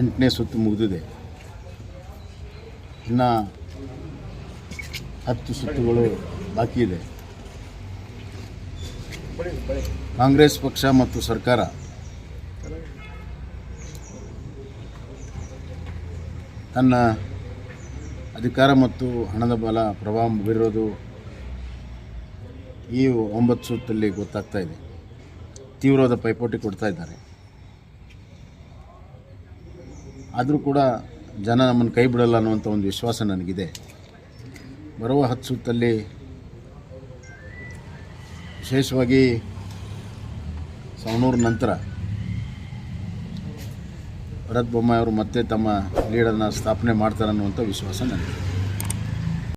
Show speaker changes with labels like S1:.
S1: ಎಂಟನೇ ಸುತ್ತು ಮುಗಿದಿದೆ. ಇನ್ನು ಹತ್ತು ಸುತ್ತುಗಳು ಬಾಕಿ ಇದೆ. ಕಾಂಗ್ರೆಸ್ ಪಕ್ಷ ಮತ್ತು ಸರ್ಕಾರ. ತನ್ನ ಅಧಿಕಾರ ಮತ್ತು ಹಣದ ಬಲ ಪ್ರಭಾವ ಬೀರೋದು ಈ ಒಂಬತ್ತು ಸುತ್ತಲ್ಲಿ ಗೊತ್ತಾಗ್ತಾ ಇದೆ. ತೀವ್ರವಾದ ಪೈಪೋಟಿ ಕೊಡ್ತಾ ಇದ್ದಾರೆ. ಆದರೂ ಕೂಡ ಜನ ನಮ್ಮನ್ನು ಕೈ ಬಿಡಲ್ಲ ಅನ್ನುವಂಥ ಒಂದು ವಿಶ್ವಾಸ ನನಗಿದೆ. ಬರುವ ಹತ್ತು ಸುತ್ತಲ್ಲಿ ವಿಶೇಷವಾಗಿ ಸವಣೂರು ನಂತರ ಭರತ್ ಬೊಮ್ಮಾಯಿ ಅವರು ಮತ್ತೆ ತಮ್ಮ ಲೀಡನ್ನು ಸ್ಥಾಪನೆ ಮಾಡ್ತಾರೆ ಅನ್ನುವಂಥ ವಿಶ್ವಾಸ ನನಗೆ